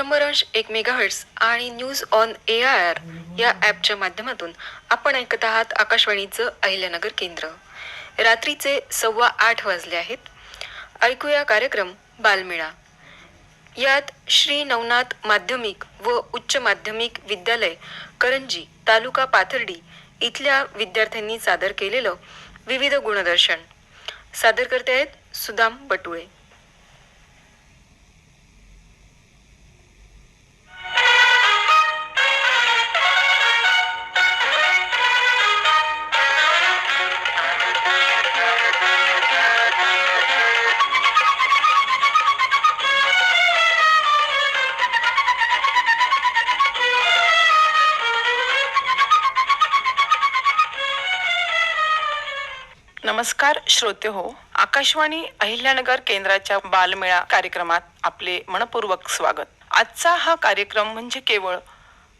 शंभर अंश एक मेगाहर्ट्स आणि news on A I R या ॲपच्या माध्यमातून आपण ऐकत आहात आकाशवाणीचं अहिल्यानगर केंद्र. रात्रीचे सव्वा आठ वाजले आहेत. ऐकूया कार्यक्रम बालमेळा. यात श्री नवनाथ माध्यमिक व उच्च माध्यमिक विद्यालय करंजी तालुका पाथर्डी इथल्या विद्यार्थ्यांनी सादर केलेलं विविध गुणदर्शन. सादर करते आहेत सुदाम बटुळे. नमस्कार श्रोते हो. आकाशवाणी अहिल्यानगर केंद्राच्या बालमेळा कार्यक्रमात आपले मनपूर्वक स्वागत. आजचा हा कार्यक्रम म्हणजे केवळ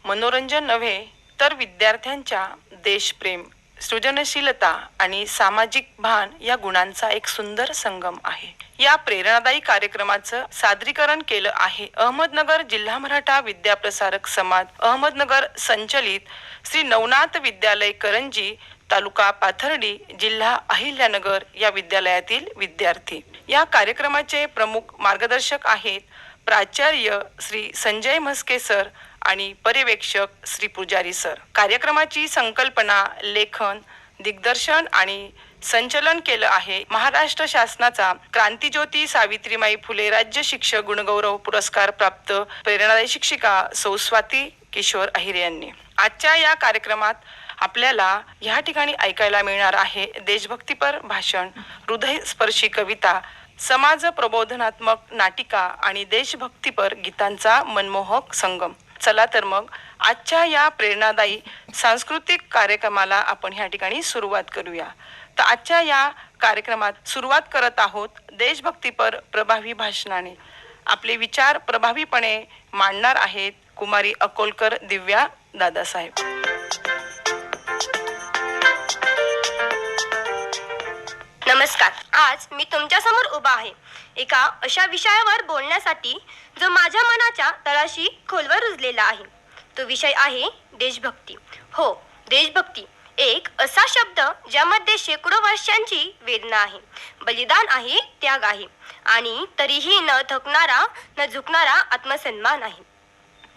मनोरंजन नव्हे तर विद्यार्थ्यांच्या देशप्रेम सृजनशीलता आणि सामाजिक भान या गुणांचा एक सुंदर संगम आहे. या प्रेरणादायी कार्यक्रमाचं सादरीकरण केलं आहे अहमदनगर जिल्हा मराठा विद्याप्रसारक समाज अहमदनगर संचलित श्री नवनाथ विद्यालय करंजी तालुका पाथर्डी जिल्हा अहिल्यानगर या विद्यालयातील विद्यार्थी. या कार्यक्रमाचे प्रमुख मार्गदर्शक आहेत प्राचार्य श्री संजय म्हस्के सर आणि पर्यवेक्षक श्री पुजारी सर. कार्यक्रमाची संकल्पना लेखन दिग्दर्शन आणि संचलन केलं आहे महाराष्ट्र शासनाचा क्रांतीज्योती सावित्रीमाई फुले राज्य शिक्षक गुणगौरव पुरस्कार प्राप्त प्रेरणादायी शिक्षिका सौ स्वाती किशोर अहिरे यांनी. आजच्या या कार्यक्रमात आपल्याला ह्या ठिकाणी ऐकायला मिळणार आहे देशभक्तीपर भाषण हृदयस्पर्शी कविता समाज प्रबोधनात्मक नाटिका आणि देशभक्तीपर गीतांचा मनमोहक संगम. चला तर मग आजच्या या प्रेरणादायी सांस्कृतिक कार्यक्रमाला आपण ह्या ठिकाणी सुरुवात करूया. तर आजच्या या कार्यक्रमात सुरुवात करत आहोत देशभक्तीपर प्रभावी भाषणाने. आपले विचार प्रभावीपणे मांडणार आहेत कुमारी अकोलकर दिव्या दादासाहेब. नमस्कार. आज मी तुमच्यासमोर उभा आहे. एका अशा विषयावर बोलण्यासाठी जो माझ्या मनाच्या तळाशी खोलवर रुजलेला आहे. तो विषय आहे देशभक्ती. हो देशभक्ती एक असा शब्द ज्यामध्ये शेकडो वर्षांची वेदना आहे. बलिदान आहे त्याग आहे. आणि तरीही न थकणारा न झुकणारा आत्मसन्मान आहे.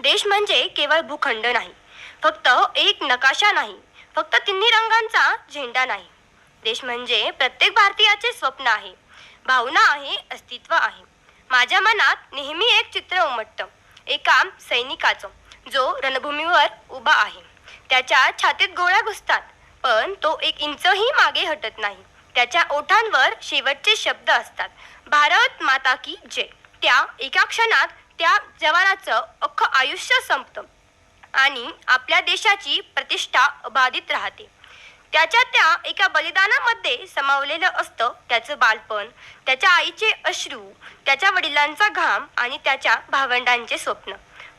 देश म्हणजे केवळ भूखंड नाही. फक्त एक नकाशा नाही. फक्त तिन्ही रंगांचा झेंडा नाही. देश म्हणजे प्रत्येक भारतीयाचे स्वप्न आहे भावना आहे अस्तित्व आहे. माझ्या मनात नेहमी एक चित्र उमटतं एका सैनिकाचं जो रणभूमीवर उभा आहे. त्याच्या छातीत गोळ्या घुसतात पण तो एक इंचही मागे हटत नाही. त्याच्या ओठांवर शेवटचे शब्द असतात भारत माता की जय. त्या एका क्षणात त्या जवानाचं अख्खं आयुष्य संपतं आणि आपल्या देशाची प्रतिष्ठा अबाधित राहते. त्याच्या त्या एका बलिदानामध्ये समावलेलं असतं त्याचं बालपण त्याच्या आईचे अश्रू त्याच्या वडिलांचा घाम आणि त्याच्या भावंडांचे स्वप्न.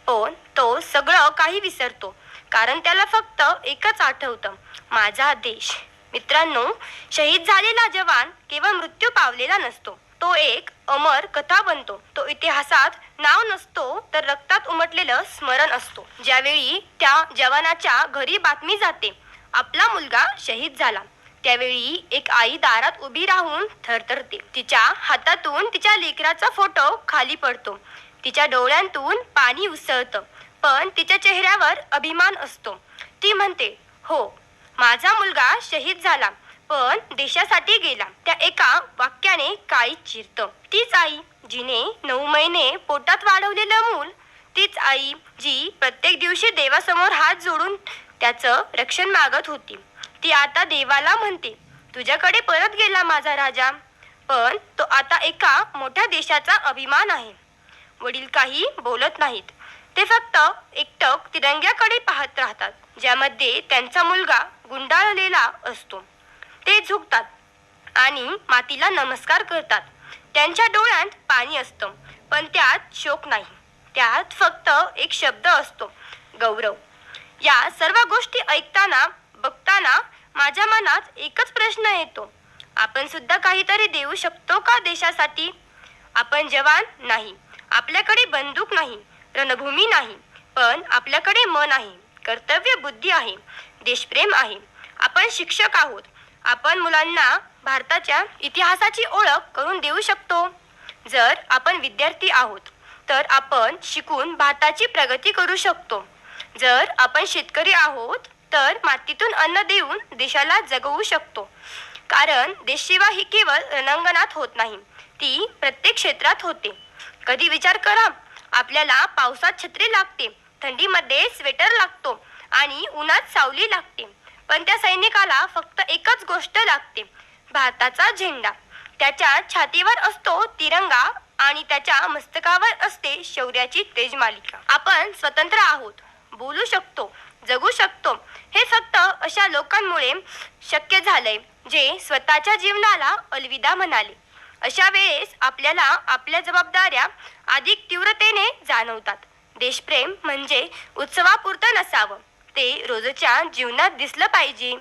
पण तो सगळं काही विसरतो कारण त्याला फक्त एकच आठवतं माझा देश. मित्रांनो शहीद झालेला जवान केवळ मृत्यू पावलेला नसतो. तो एक अमर कथा बनतो. तो इतिहासात नाव नसतो तर रक्तात उमटलेलं स्मरण असतो. ज्यावेळी त्या जवानाच्या घरी बातमी जाते आपला मुलगा शहीद झाला. त्यावेळी एक आई दारात उभी राहून थरथरते. तिच्या हातातून तिच्या लेकराचा फोटो खाली पडतो. तिच्या डोळ्यांतून पाणी उसळतं. पण तिच्या चेहऱ्यावर अभिमान असतो. ती म्हणते हो माझा मुलगा शहीद झाला पण देशासाठी गेला. त्या एका वाक्याने काही चिरतं. तीच आई जिने नऊ महिने पोटात वाढवलेलं मूल तीच आई जी प्रत्येक दिवशी देवासमोर हात जोडून त्याचं रक्षण मागत होती. ती आता देवाला म्हणते तुझ्याकडे परत गेला माझा राजा. पण तो आता एका मोठ्या देशाचा अभिमान आहे. वडील काही बोलत नाहीत. ते फक्त एकटक तिरंग्याकडे पाहत राहतात ज्यामध्ये त्यांचा मुलगा गुंडाळलेला असतो. ते झुकतात आणि मातीला नमस्कार करतात. त्यांच्या डोळ्यात पाणी असतं पण त्यात शोक नाही. त्यात फक्त एक शब्द असतो गौरव. या सर्व गोष्टी ऐकताना बघताना माझ्या मनात एकच प्रश्न येतो. आपण सुद्धा काहीतरी देऊ शकतो का देशासाठी? आपण जवान नाही. आपल्याकडे बंदूक नाही रणभूमी नाही पण आपल्याकडे मन आहे कर्तव्य बुद्धी आहे देशप्रेम आहे. आपण शिक्षक आहोत. आपण मुलांना भारताच्या इतिहासाची ओळख करून देऊ शकतो. जर आपण विद्यार्थी आहोत तर आपण शिकून भारताची प्रगती करू शकतो. जर आपण शेतकरी आहोत तर मातीतून अन्न देऊन देशाला जगवू शकतो. कारण देशसेवा ही केवळ रणांगणात होत नाही ती प्रत्येक क्षेत्रात होते. कधी विचार करा आपल्याला पावसात छत्री लागते थंडीमध्ये स्वेटर लागतो आणि उन्हात सावली लागते. पण त्या सैनिकाला फक्त एकच गोष्ट लागते भारताचा झेंडा. त्याच्या छातीवर असतो तिरंगा आणि त्याच्या मस्तकावर असते शौर्याची तेजमालिका. आपण स्वतंत्र आहोत बोलू शकतो जगू शकतो. हे फक्त अशा लोकांमुळे शक्य झालंय जे स्वतःच्या जीवनाला अलविदा म्हणाले. अशा वेळेस आपल्याला आपल्या जबाबदाऱ्या अधिक तीव्रतेने जाणवतात. देशप्रेम म्हणजे उत्सवापुरतं नसावं. ते रोजच्या जीवनात दिसलं पाहिजे.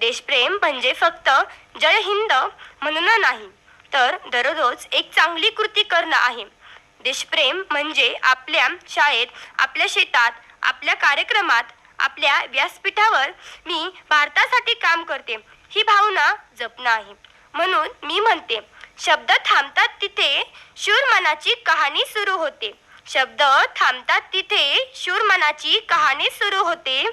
देशप्रेम म्हणजे फक्त जय हिंद म्हणून नाही तर दररोज एक चांगली कृती करणं आहे. देशप्रेम म्हणजे आपल्या शाळेत आपल्या शेतात आपल्या कार्यक्रमात आपल्या व्यासपीठावर मी भारतासाठी काम करते. ही भावना जपणं आहे म्हणून मी म्हणते शब्द थांबतात तिथे शूर मनाची कहाणी सुरू होते. शब्द थांबतात तिथे शूर मनाची कहाणी सुरू होते.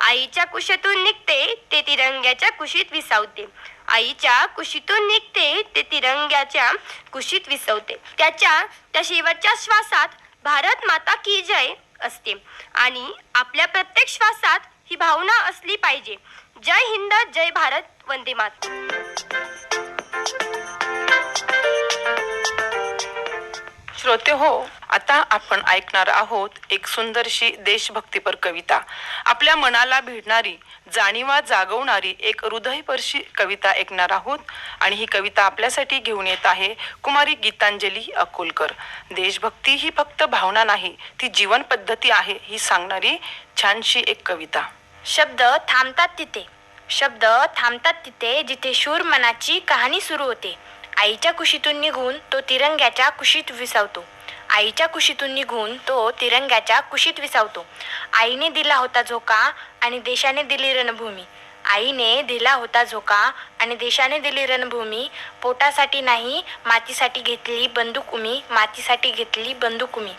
आईच्या कुशीतून निघते ते तिरंग्याच्या कुशीत विसावते. आईच्या कुशीतून निघते ते तिरंग्याच्या कुशीत विसवते. त्याच्या त्या शेवटच्या श्वासात भारत माता की जय असते. आणि आपल्या प्रत्येक श्वासात ही भावना असली पाहिजे. जय हिंद जय भारत वंदे मातरम. श्रोते हो आता आपण ऐकणार आहोत एक सुंदरशी देशभक्तीपर कविता. आपल्या मनाला भिडणारी जाणीवा जागवणारी एक हृदयपर्शी कविता ऐकणार आहोत आणि ही कविता आपल्यासाठी घेऊन येत आहे कुमारी गीतांजली अकोलकर. देशभक्ती ही फक्त भावना नाही ती जीवन पद्धती आहे ही सांगणारी छानशी एक कविता. शब्द थांबतात तिथे. शब्द थांबतात तिथे जिथे शूर मनाची कहाणी सुरू होते. आईच्या कुशीतून निघून तो तिरंग्याच्या कुशीत विसावतो. आईच्या कुशीतून निघून तो तिरंग्याच्या कुशीत विसावतो. आईने दिला होता झोका आणि देशाने दिली रणभूमी. आईने दिला होता झोका आणि देशाने दिली रणभूमी. पोटासाठी नाही मातीसाठी घेतली बंदूक उमी मातीसाठी घेतली बंदूक उमी.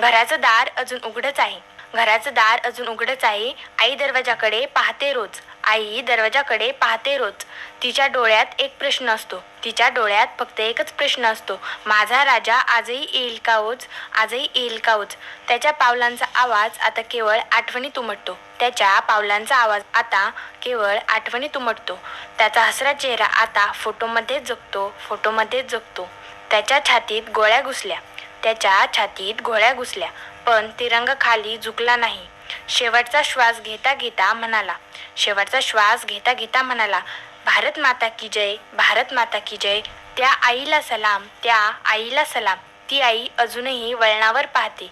घराचं दार अजून उघडच आहे. घराचं दार अजून उघडच आहे. आई दरवाजाकडे पाहते रोज. आई दरवाजाकडे पाहते रोज. तिच्या डोळ्यात एक प्रश्न असतो. तिच्या डोळ्यात फक्त एकच प्रश्न असतो. माझा राजा आजही येईल का ओच आजही येईल का ओज? त्याच्या पावलांचा आवाज आता केवळ आठवणीत उमटतो त्याच्या पावलांचा आवाज आता केवळ आठवणीत उमटतो त्याचा हसरा चेहरा आता फोटोमध्ये जगतो फोटोमध्ये जगतो. त्याच्या छातीत गोळ्या घुसल्या. त्याच्या छातीत गोळ्या घुसल्या. पण तिरंगा खाली झुकला नाही. शेवटचा श्वास घेता घेता म्हणाला शेवटचा श्वास घेता घेता म्हणाला भारत माता की जय भारत माता की जय त्या आईला सलाम त्या आईला सलाम. ती आई अजूनही वळणावर पाहते.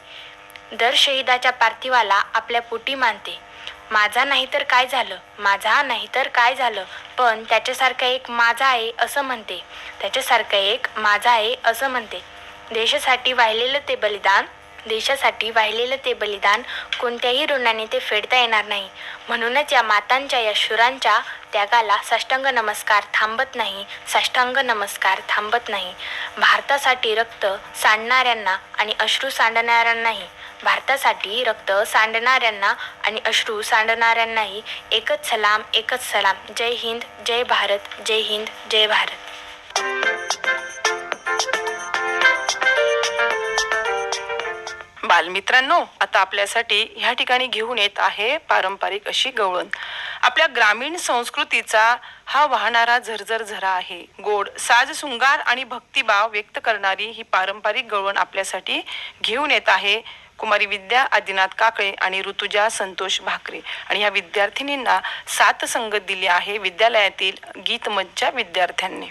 दर शहीदाच्या पार्थिवाला आपल्या पोटी मानते. माझा नाही तर काय झालं? माझा नाही तर काय झालं? पण त्याच्यासारखं एक माझा आहे असं म्हणते. त्याच्यासारखं एक माझा आहे असं म्हणते. देशासाठी वाहिलेलं ते बलिदान देशासाठी वाहिलेलं ते बलिदान कोणत्याही ऋणाने ते फेडता येणार नाही. म्हणूनच या मातांच्या या शुरांच्या त्यागाला साष्टांग नमस्कार थांबत नाही साष्टांग नमस्कार थांबत नाही. भारतासाठी रक्त सांडणाऱ्यांना आणि अश्रू सांडणाऱ्यांनाही भारतासाठी रक्त सांडणाऱ्यांना आणि अश्रू सांडणाऱ्यांनाही एकच सलाम एकच सलाम. जय हिंद जय भारत जय हिंद जय भारत. बालमित्रांनो आता आपल्यासाठी ह्या ठिकाणी घेऊन येत आहे पारंपरिक अशी गवळण आपल्या ग्रामीण संस्कृतीचा हा वाहणारा झरझर झरा आहे. गोड साज सुंगार आणि भक्तिभाव व्यक्त करणारी ही पारंपरिक गवळण आपल्यासाठी घेऊन येत आहे कुमारी विद्या आदिनाथ काकळे आणि ऋतुजा संतोष भाकरे. आणि ह्या विद्यार्थिनींना सात संगत दिली आहे. विद्यालयातील गीतमज्जा विद्यार्थ्यांनी.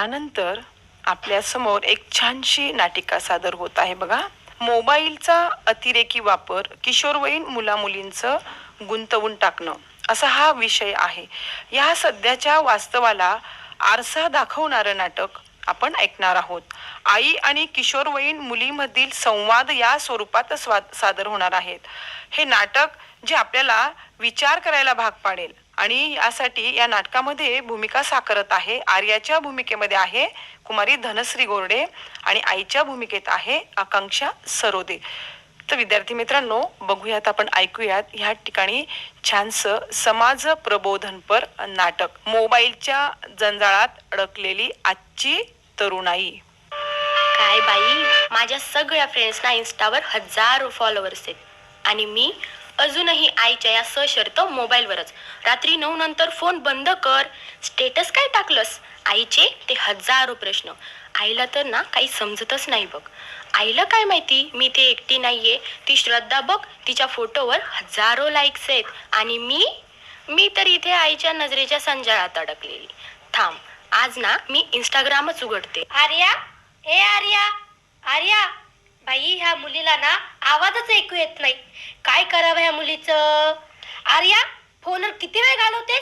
यानंतर आपल्यासमोर एक छानशी नाटिका सादर होत आहे बघा. मोबाईलचा अतिरेकी वापर किशोरवयीन मुलामुलींचं गुंतवून टाकणं असा हा विषय आहे. या सध्याच्या वास्तवाला आरसा दाखवणारं नाटक आपण ऐकणार आहोत. आई आणि किशोरवयीन मुलीमधील संवाद या स्वरूपात स्वा- सादर होणार आहेत. हे नाटक जे आपल्याला विचार करायला भाग पाडेल आणि यासाठी या नाटकामध्ये भूमिका साकारत आहे. आर्याच्या भूमिकेमध्ये आहे कुमारी धनश्री गोरडे आणि आईच्या भूमिकेत आहे आकांक्षा सरोदे. तर विद्यार्थी मित्रांनो बघूयात आपण ऐकूयात ह्या ठिकाणी छानसं समाज प्रबोधनपर नाटक. मोबाईलच्या जंजाळात अडकलेली आजची तरुणाई. काय बाई माझ्या सगळ्या फ्रेंड्सना इन्स्टावर हजारो फॉलोअर्स आहेत. आणि मी अजूनही आईच्या या सशर्त मोबाईलवरच. रात्री नऊ नंतर फोन बंद कर. स्टेटस काय टाकलंस? आईचे ते हजारो प्रश्न. आईला तर ना काही समजतच नाही बघ. आईला काय माहिती? मी ते एकटी नाहीये. ती श्रद्धा बघ. तिच्या फोटोवर हजारो लाईक्स आहेत. आणि मी? मी तर इथे आईच्या नजरेच्या संजाळात अडकलेली. थांब. आज ना मी इंस्टाग्रामच उघडते. आर्या? हे आर्या? आर्या? बाई ह्या मुलीला ना आवाजच ऐकू येत नाही. काय करावं ह्या मुलीचं? आर्या फोनवर किती वेळ घालवते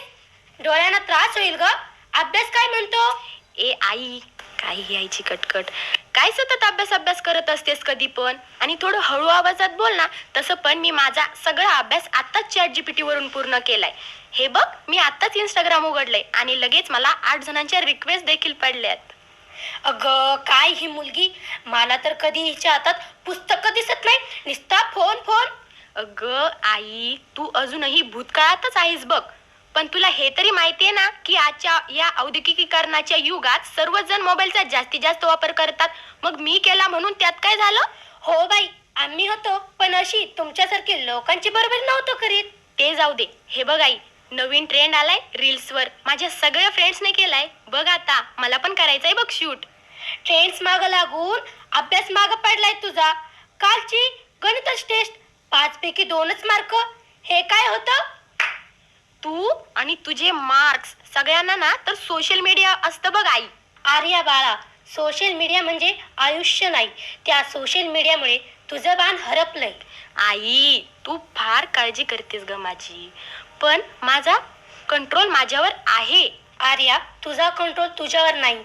डोळ्यांना त्रास होईल ग. अभ्यास काय म्हणतो? ए आई काही यायची आईची कटकट. काय सतत अभ्यास अभ्यास करत असतेस कधी पण? आणि थोडं हळू आवाजात बोल ना. तसं पण मी माझा सगळा अभ्यास आत्ताच चॅट जीपीटी वरून पूर्ण केलाय. हे बघ मी आत्ताच इंस्टाग्राम उघडलंय आणि लगेच मला आठ जणांच्या रिक्वेस्ट देखील पडल्यात. अगं काय ही मुलगी? मला तर कधी हिच्या हातात पुस्तक दिसत नाही. नुसता फोन फोन. अगं आई तू अजूनही भूतकाळातच आहेस बघ. पण तुला हे तरी माहितीये ना की आजच्या या औद्योगिकीकरणाच्या युगात सर्वजण मोबाईलचा जास्तीत जास्त वापर करतात. मग मी केला म्हणून त्यात काय झालं? हो बाई आम्ही होतो. पण अशी तुमच्यासारखी लोकांची बरोबर नव्हतो करीत. ते जाऊ दे. हे बघ आई नवीन ट्रेंड आलाय रील्सवर माझ्या सगळ्या फ्रेंड्सने केलाय. बघ आता मला पण करायचंय बघ शूट ट्रेंड्स माग लागून अभ्यास माग पडलाय तुझा. कालची गणित टेस्ट पाच पैकी दोनच मार्क हे काय होतं? तू आणि तुझे मार्क्स सगळ्यांना ना तर सोशल मीडिया असतं बघ आई. आर्या बाळा सोशल मीडिया म्हणजे आयुष्य नाही. त्या सोशल मीडियामुळे तुझं बाण हरपलंय. आई तू फार काळजी करतेस ग माझी. पण माझा कंट्रोल माझ्यावर आहे. आर्या तुझा कंट्रोल तुझ्यावर नाही.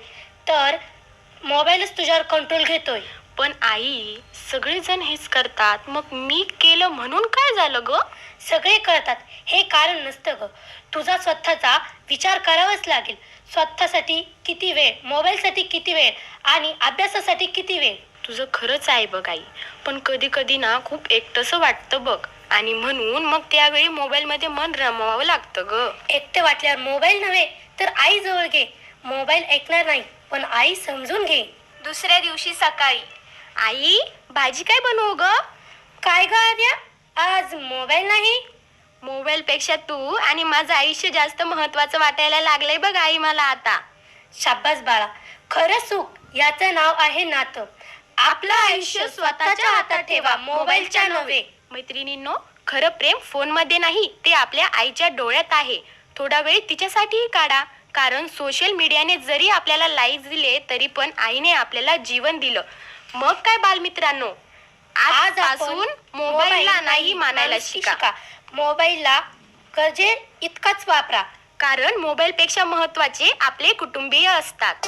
तर मोबाईलच तुझ्यावर कंट्रोल घेतोय. पण आई सगळेजण हेच करतात. मग मी केलं म्हणून काय झालं ग? सगळे करतात. हे कारण नसतं ग. तुझा स्वतःचा विचार करावाच लागेल. स्वतःसाठी किती वेळ मोबाईलसाठी किती वेळ आणि अभ्यासासाठी किती वेळ? तुझं खरंच आहे बघ आई. पण कधी कधी ना खूप एकटंसं वाटतं बघ. आणि म्हणून मग त्यावेळी मोबाईलमध्ये मन रमवावं लागतं ग. एकटे वाटल्यावर मोबाईल नव्हे तर आई जवळ घे. मोबाईल ऐकणार नाही पण आई समजून घे. दुसऱ्या दिवशी सकाळी. आई भाजी काय बनवू ग? काय ग आर्या? आज मोबाईल नाही. मोबाईल पेक्षा तू आणि माझं आयुष्य जास्त महत्वाचं वाटायला लागलंय बघ आई मला आता. शाब्बास बाळा खरं सुख याचं नाव आहे नातं. आपलं आयुष्य स्वतःच्या हातात ठेवा मोबाईलच्या नव्हे. मैत्रिणींनो खरं प्रेम फोनमध्ये नाही ते आपल्या आईच्या डोळ्यात आहे. थोडा वेळ तिच्यासाठीही काढा. कारण सोशल मीडियाने जरी आपल्याला लाईक्स दिले तरी पण आईने आपल्याला जीवन दिलं. मग काय बालमित्रांनो? आजपासून मोबाईलला नाही मानायला शिका. मोबाईलला गरजे इतकाच वापरा. कारण मोबाईल पेक्षा महत्त्वाचे आपले कुटुंबीय असतात.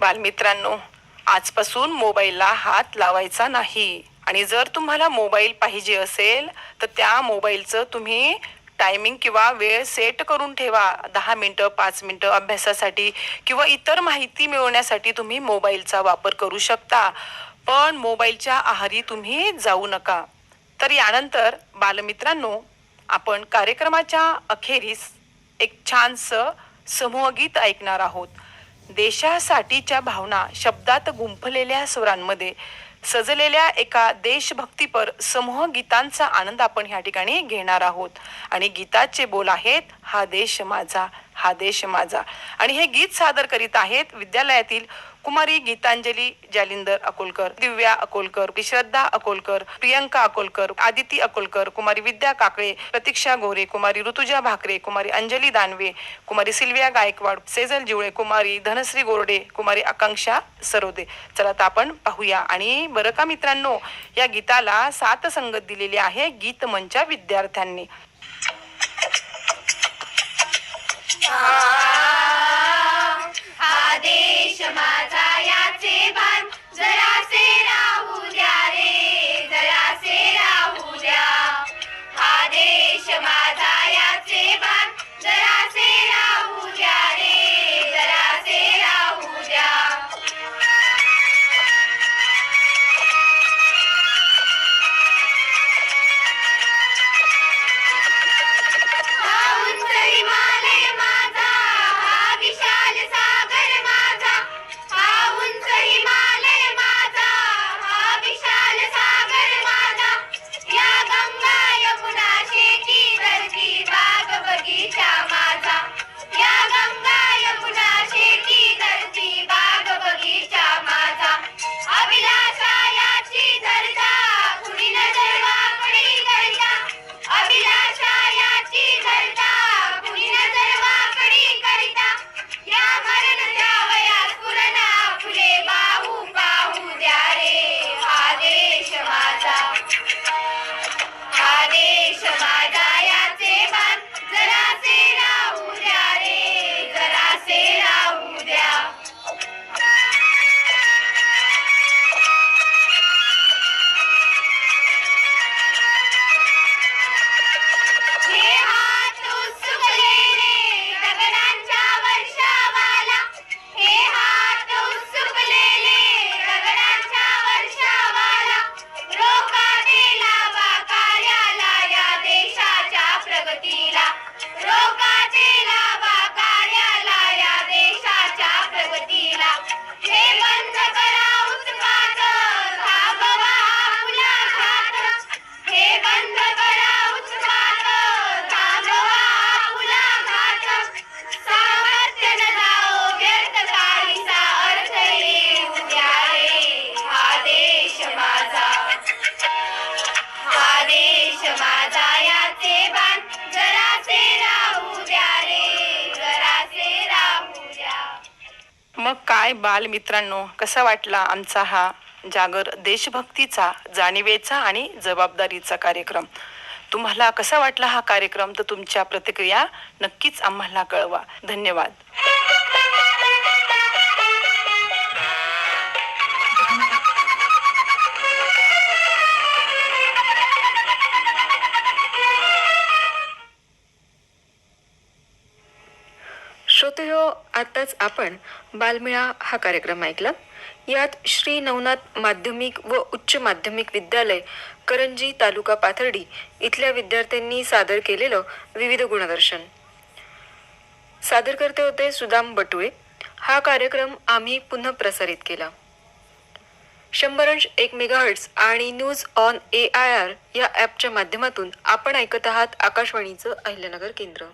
बालमित्रांनो आजपासून मोबाईलला हात लावायचा नाही. आणि जर तुम्हाला मोबाईल पाहिजे असेल तर त्या मोबाईलचं तुम्ही टायमिंग किंवा वेळ सेट करून ठेवा. दहा मिनटं पाच मिनटं अभ्यासासाठी किंवा इतर माहिती मिळवण्यासाठी तुम्ही मोबाईलचा वापर करू शकता. पण मोबाईलच्या आहारी तुम्ही जाऊ नका. तर यानंतर बालमित्रांनो आपण कार्यक्रमाच्या अखेरीस एक छानसं समूहगीत ऐकणार आहोत. देशासाठीच्या भावना शब्दात गुंफलेल्या स्वरांमध्ये सजलेल्या एका देशभक्तीपर समूह गीतांचा आनंद आपण ह्या ठिकाणी घेणार आहोत. आणि गीताचे बोल आहेत हा देश माझा हा देश माझा. आणि हे गीत सादर करीत आहेत विद्यालयातील कुमारी गीतांजली जालिंदर अकोलकर दिव्या अकोलकर श्रद्धा अकोलकर प्रियंका अकोलकर आदिती अकोलकर कुमारी विद्या काकळे प्रतीक्षा गोरे कुमारी ऋतुजा भाकरे कुमारी अंजली दानवे कुमारी सिल्विया गायकवाड सेजल जिवळे कुमारी धनश्री गोरडे कुमारी आकांक्षा सरोदे. चला आता आपण पाहूया. आणि बरं का मित्रांनो या गीताला सात संगत दिलेली आहे गीत मंचा विद्यार्थ्यांनी. हा देश माझा मग काय बालमित्रांनो कसा वाटला आमचा हा जागर देशभक्तीचा जाणीवेचा आणि जबाबदारीचा कार्यक्रम? तुम्हाला कसा वाटला हा कार्यक्रम? तर तुमच्या प्रतिक्रिया नक्कीच आम्हाला कळवा. धन्यवाद. आताच आपण बालमेळा हा कार्यक्रम ऐकला. यात श्री नवनाथ माध्यमिक व उच्च माध्यमिक विद्यालय करंजी तालुका पाथर्डी इथल्या विद्यार्थ्यांनी सादर केलेलं विविध गुणदर्शन. सादर करते होते सुदाम बटुळे. हा कार्यक्रम आम्ही पुन्हा प्रसारित केला. शंभर अंश एक मेगाहर्ट्स आणि news on A I R या ॲपच्या माध्यमातून आपण ऐकत आहात आकाशवाणीचं अहिल्यानगर केंद्र.